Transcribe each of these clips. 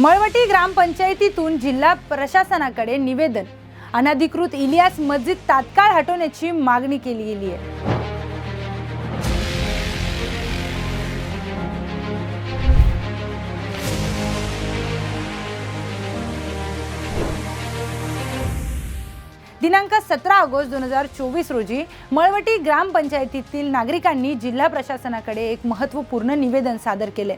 मळवटी ग्रामपंचायतीतून जिल्हा प्रशासनाकडे निवेदन. अनधिकृत इलियास मस्जिद तात्काळ हटवण्याची मागणी केली गेली आहे दिनांक सतरा ऑगस्ट दोन हजार चोवीस रोजी मळवटी ग्रामपंचायतीतील नागरिकांनी जिल्हा प्रशासनाकडे एक महत्त्वपूर्ण निवेदन सादर केले.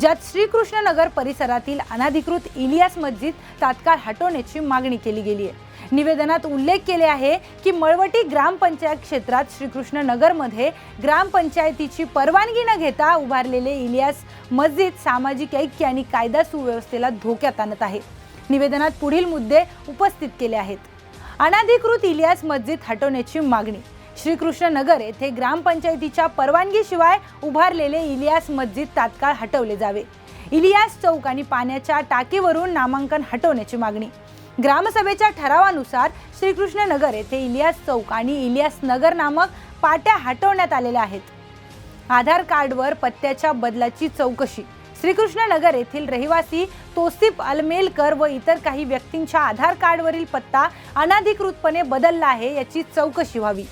ज्यात श्रीकृष्णनगर परिसरातील अनाधिकृत इलियास मस्जिद तात्काळ हटवण्याची मागणी केली गेली आहे. निवेदनात उल्लेख केले आहे की मळवटी ग्रामपंचायत क्षेत्रात श्रीकृष्णनगरमध्ये ग्रामपंचायतीची परवानगी न घेता उभारलेले इलियास मस्जिद सामाजिक ऐक्य आणि कायदा सुव्यवस्थेला धोक्यात आणत आहे. निवेदनात पुढील मुद्दे उपस्थित केले आहेत. अनधिकृत इलियास मस्जिद हटवण्याची मागणी. श्रीकृष्ण नगर येथे ग्रामपंचायतीच्या परवानगीशिवाय उभारलेले इलियास मस्जिद तात्काळ हटवले जावे. इलियास चौक आणि पाण्याच्या टाकीवरून नामांकन हटवण्याची मागणी. ग्रामसभेच्या ठरावानुसार श्रीकृष्ण नगर येथे इलियास चौक आणि इलियास नगर नामक पाट्या हटवण्यात आलेल्या आहेत. आधार कार्डवर पत्त्याच्या बदलाची चौकशी. श्रीकृष्णनगर येथील रहिवासी तोसिफ अलमेलकर व इतर काही व्यक्तींच्या आधार कार्डवरील पत्ता अनधिकृतपणे बदलला आहे याची चौकशी व्हावी.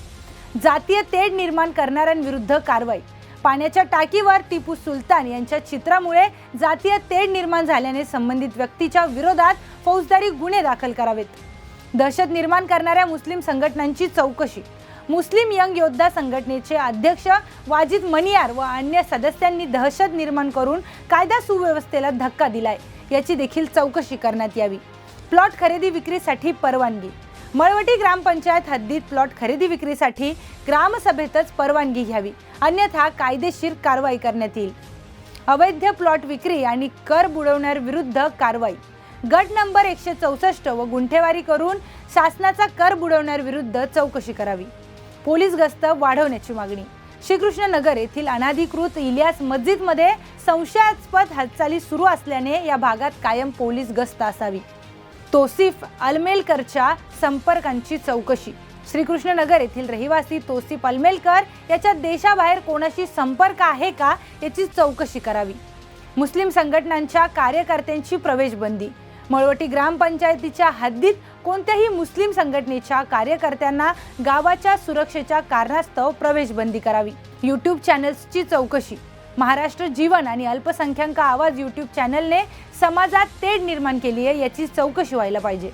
जातीय तेढ निर्माण करणाऱ्यांविरुद्ध कारवाई. पाण्याच्या टाकीवर टिपू सुलतान यांच्या चित्रामुळे जातीय तेढ निर्माण झाल्याने संबंधित व्यक्तीच्या विरोधात फौजदारी गुन्हे दाखल करावेत. दहशत निर्माण करणाऱ्या मुस्लिम संघटनांची चौकशी. मुस्लिम यंग योद्धा संघटनेचे अध्यक्ष वाजिद मनियार व अन्य सदस्यांनी दहशत निर्माण करून कायदा सुव्यवस्थेला धक्का दिलाय. याची देखील चौकशी करण्यात यावी. प्लॉट खरेदी विक्रीसाठी परवानगी. मळवटी ग्रामपंचायत हद्दीत प्लॉट खरेदी विक्रीसाठी ग्रामसभेतच परवानगी घ्यावी. अन्यथा कायदेशीर कारवाई करण्यात येईल. अवैध प्लॉट विक्री आणि कर बुडवण्याविरुद्ध कारवाई. गट नंबर एकशे चौसष्ट व गुंठेवारी करून शासनाचा कर बुडवण्याविरुद्ध चौकशी करावी. पोलीस गस्त वाढवण्याची मागणी. श्रीकृष्णनगर येथील अनाधिकृत इलियास मस्जिदमध्ये संशयास्पद हालचाली सुरू असल्याने या भागात कायम पोलीस गस्त असावी. तोसिफ अलमेलकरच्या संपर्कांची चौकशी. श्रीकृष्णनगर येथील रहिवासी तोसिफ अलमेलकर याच्या देशाबाहेर कोणाशी संपर्क आहे का याची चौकशी करावी. मुस्लिम संघटनांच्या कार्यकर्त्यांची प्रवेशबंदी. मळवटी ग्रामपंचायतीच्या हद्दीत कोणत्याही मुस्लिम संघटनेच्या कार्यकर्त्यांना गावाच्या सुरक्षेच्या कारणास्तव प्रवेशबंदी करावी. यूट्यूब चॅनल्सची चौकशी. महाराष्ट्र जीवन आणि अल्पसंख्याक आवाज यूट्यूब चॅनलने समाजात तेढ निर्माण केली आहे याची चौकशी व्हायला पाहिजे.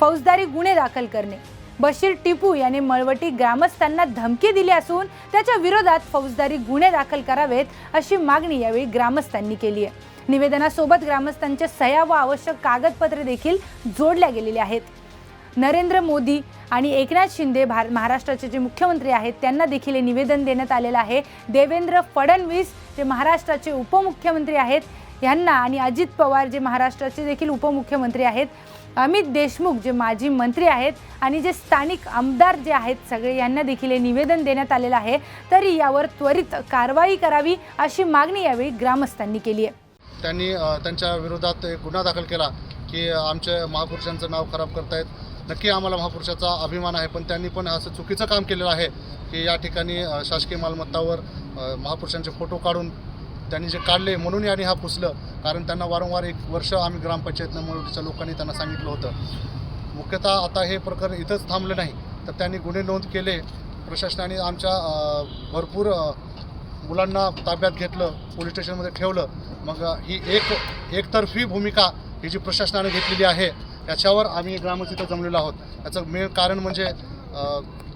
फौजदारी गुन्हे दाखल करणे. बशीर टिपू याने मळवटी ग्रामस्थांना धमकी दिली असून त्याच्या विरोधात फौजदारी गुन्हे दाखल करावेत अशी मागणी यावेळी ग्रामस्थांनी केली आहे. निवेदनासोबत ग्रामस्थांच्या सह्या व आवश्यक कागदपत्रे देखील जोडल्या गेलेली आहेत. नरेंद्र मोदी आणि एकनाथ शिंदे भार महाराष्ट्राचे जे मुख्यमंत्री आहेत त्यांना देखील हे निवेदन देण्यात आलेलं आहे. देवेंद्र फडणवीस जे महाराष्ट्राचे उपमुख्यमंत्री आहेत यांना आणि अजित पवार जे महाराष्ट्राचे देखील उपमुख्यमंत्री आहेत अमित देशमुख जे माजी मंत्री आहेत आणि जे स्थानिक आमदार जे आहेत सगळे यांना देखील हे निवेदन देण्यात आलेलं आहे. तरी यावर त्वरित कारवाई करावी अशी मागणी यावेळी ग्रामस्थांनी केली आहे. त्यांनी त्यांच्या विरोधात एक गुन्हा दाखल केला की आमच्या महापुरुषांचं नाव खराब करतायत. नक्की आम्हाला महापुरुषाचा अभिमान आहे पण त्यांनी पण असं चुकीचं काम केलेलं आहे की या ठिकाणी शासकीय मालमत्तावर महापुरुषांचे फोटो काढून त्यांनी जे काढले म्हणून यांनी हा पुसलं कारण त्यांना वारंवार एक वर्ष आम्ही ग्रामपंचायतनं मुळवटीच्या लोकांनी त्यांना सांगितलं होतं. मुख्यतः आता हे प्रकरण इथंच थांबलं नाही तर त्यांनी गुन्हे नोंद केले. प्रशासनाने आमच्या भरपूर मुलांना ताब्यात घेतलं पोलीस स्टेशनमध्ये ठेवलं मग ही एक एकतर्फी भूमिका ही जी प्रशासनाने घेतलेली आहे याच्यावर आम्ही ग्रामस्थित जमलेलो आहोत. याचं मेन कारण म्हणजे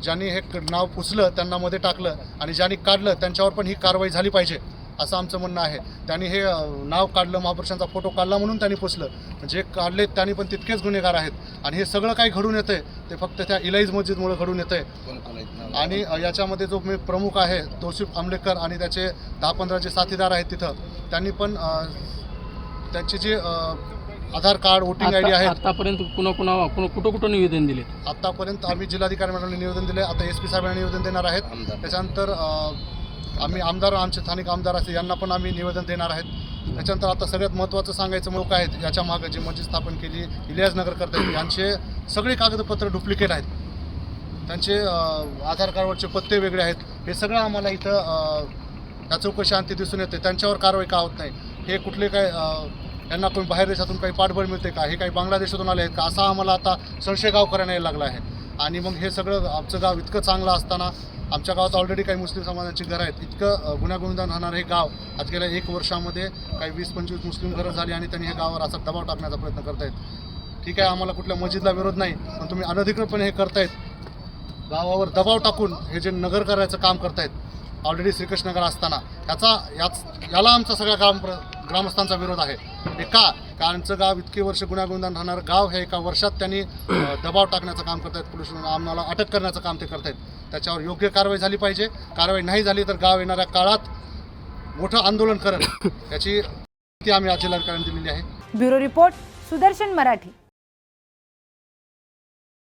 ज्यांनी हे क- नाव पुसलं त्यांना मध्ये टाकलं आणि ज्यांनी काढलं त्यांच्यावर पण ही कारवाई झाली पाहिजे. असं आमचं म्हणणं आहे. त्यांनी हे नाव काढलं महापुरुषांचा फोटो काढला म्हणून त्यांनी पुसलं जे काढले त्यांनी पण तितकेच गुन्हेगार आहेत. आणि हे सगळं काही घडून येतंय ते फक्त त्या इलाईज मस्जिदमुळे घडून येतंय. आणि याच्यामध्ये जो मी प्रमुख आहे तोसिफ आंबलेकर आणि त्याचे दहा पंधरा जे साथीदार आहेत तिथं त्यांनी पण त्यांची जी Aadhaar card voting I D आहेत. आतापर्यंत कुणा कुणा कुठं कुठं निवेदन दिले आतापर्यंत आम्ही जिल्हाधिकारी मॅडमने निवेदन दिले आता एस पी साहेबांना निवेदन देणार आहेत. त्याच्यानंतर आम्ही आमदार आमचे स्थानिक आमदार असे यांना पण आम्ही निवेदन देणार आहेत. त्याच्यानंतर आता सगळ्यात महत्त्वाचं सांगायचं लोक आहेत याच्या मागं जी मस्जिद स्थापन केली इलियास नगर करतात यांचे सगळे कागदपत्र डुप्लिकेट आहेत. त्यांचे आधार कार्डवरचे पत्ते वेगळे आहेत. हे सगळं आम्हाला इथं त्या या चौकशी अंती दिसून येते. त्यांच्यावर कारवाई का होत नाही? हे कुठले काय यांना कोण बाहेर देशातून काही पाठबळ मिळते का? हे काही बांगलादेशातून आले आहेत का? असा आम्हाला आता संशय गावकऱ्यांना यायला लागला आहे. आणि मग हे सगळं आमचं गाव इतकं चांगलं असताना आमच्या गावात ऑलरेडी काही मुस्लिम समाजाची घरं आहेत. इतकं अ, राहणारं हे गाव आज गेल्या एक वर्षामध्ये काही वीस पंचवीस मुस्लिम घरं झाली आणि त्यांनी हे गावावर असा दबाव टाकण्याचा प्रयत्न करतायत. ठीक आहे आम्हाला कुठल्या मस्जिदला विरोध नाही पण तुम्ही अनधिकृतपणे हे करतायत. गावावर दबाव टाकून हे जे नगर करायचं काम करतायत ऑलरेडी श्रीकृष्णनगर असताना याचा याच याला आमचा सगळा काम प्र ग्रामस्थांचा विरोध आहे. हे का कारण आमचं गाव इतके वर्ष गुन्ह्यागोविंदान राहणारं गाव हे एका वर्षात त्यांनी दबाव टाकण्याचं काम करतायत. पोलीस आम्हाला अटक करण्याचं काम ते करतायत. त्याच्यावर योग्य कारवाई झाली पाहिजे. कारवाई नाही झाली तर गाव येणाऱ्या काळात मोठं आंदोलन करत याची आम्ही आज जिल्हाधिकाऱ्यांनी दिलेली आहे. Bureau report Sudarshan Marathi.